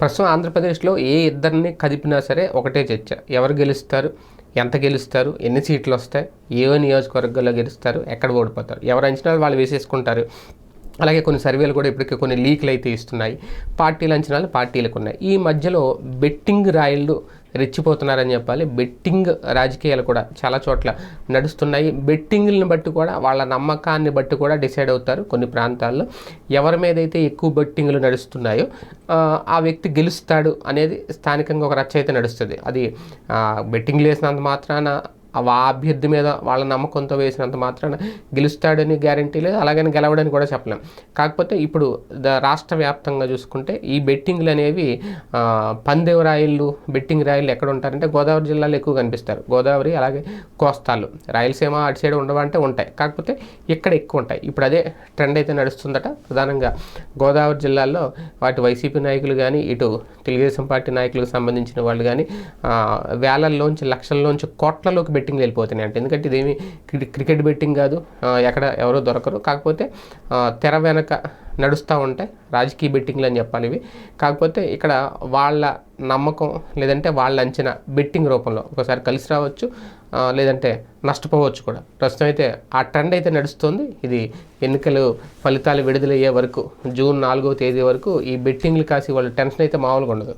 ప్రస్తుతం ఆంధ్రప్రదేశ్లో ఏ ఇద్దరిని కదిపినా సరే ఒకటే చర్చ. ఎవరు గెలుస్తారు? ఎంత గెలుస్తారు? ఎన్ని సీట్లు వస్తాయి? ఏ నియోజకవర్గాల్లో గెలుస్తారు? ఎక్కడ ఓడిపోతారు? ఎవరు అంచనాలు వాళ్ళు వేసేసుకుంటారు? అలాగే కొన్ని సర్వేలు కూడా ఇప్పటికే కొన్ని లీక్లు అయితే ఇస్తున్నాయి. పార్టీల అంచనాలు పార్టీలకు ఉన్నాయి. ఈ మధ్యలో బెట్టింగ్ రాయిళ్ళు రెచ్చిపోతున్నారని చెప్పాలి. బెట్టింగ్ రాజకీయాలు కూడా చాలా చోట్ల నడుస్తున్నాయి. బెట్టింగ్లను బట్టి కూడా వాళ్ళ నమ్మకాన్ని బట్టి కూడా డిసైడ్ అవుతారు కొన్ని ప్రాంతాల్లో. ఎవరి మీద అయితే ఎక్కువ బెట్టింగ్లు నడుస్తున్నాయో ఆ, వ్యక్తి గెలుస్తాడు అనేది స్థానికంగా ఒక రచ్చ అయితే నడుస్తుంది. అది బెట్టింగ్లు వేసినంత మాత్రాన ఆ అభ్యర్థి మీద వాళ్ళ నమ్మకంతో వేసినంత మాత్రాన గెలుస్తాడని గ్యారంటీ లేదు అలాగని గెలవడని కూడా చెప్పలేం. కాకపోతే ఇప్పుడు ద రాష్ట్ర వ్యాప్తంగా చూసుకుంటే ఈ బెట్టింగ్లు అనేవి ఆ, పందెం రాయిళ్ళు బెట్టింగ్ రాయిళ్ళు ఎక్కడ ఉంటారంటే గోదావరి జిల్లాలో ఎక్కువ కనిపిస్తారు. గోదావరి అలాగే కోస్తాలు. రాయలసీమ అటు సైడ్ ఉండవంటే ఉంటాయి. కాకపోతే ఇక్కడ ఎక్కువ ఉంటాయి. ఇప్పుడు అదే ట్రెండ్ అయితే నడుస్తుందట. ప్రధానంగా గోదావరి జిల్లాలో వాటి వైసీపీ నాయకులు కానీ ఇటు తెలుగుదేశం పార్టీ నాయకులకు సంబంధించిన వాళ్ళు కానీ వేలల్లోంచి లక్షల్లోంచి కోట్లలోకి బెట్టింగ్ వెళ్ళిపోతున్నాయి అంటే. ఎందుకంటే ఇదేమి క్రికెట్ బెట్టింగ్ కాదు. ఎక్కడ ఎవరో దొరకరు. కాకపోతే తెర వెనక నడుస్తూ ఉంటాయి రాజకీయ బెట్టింగ్లు అని చెప్పాలి ఇవి. కాకపోతే ఇక్కడ వాళ్ళ నమ్మకం లేదంటే వాళ్ళ అంచనా బెట్టింగ్ రూపంలో ఒకసారి కలిసి రావచ్చు. లేదంటే నష్టపోవచ్చు కూడా. ప్రస్తుతం అయితే ఆ ట్రెండ్ అయితే నడుస్తుంది. ఇది ఎన్నికలు ఫలితాలు విడుదలయ్యే వరకు జూన్ నాలుగో తేదీ వరకు ఈ బెట్టింగ్లు కాసి వాళ్ళ టెన్షన్ అయితే మామూలుగా ఉండదు.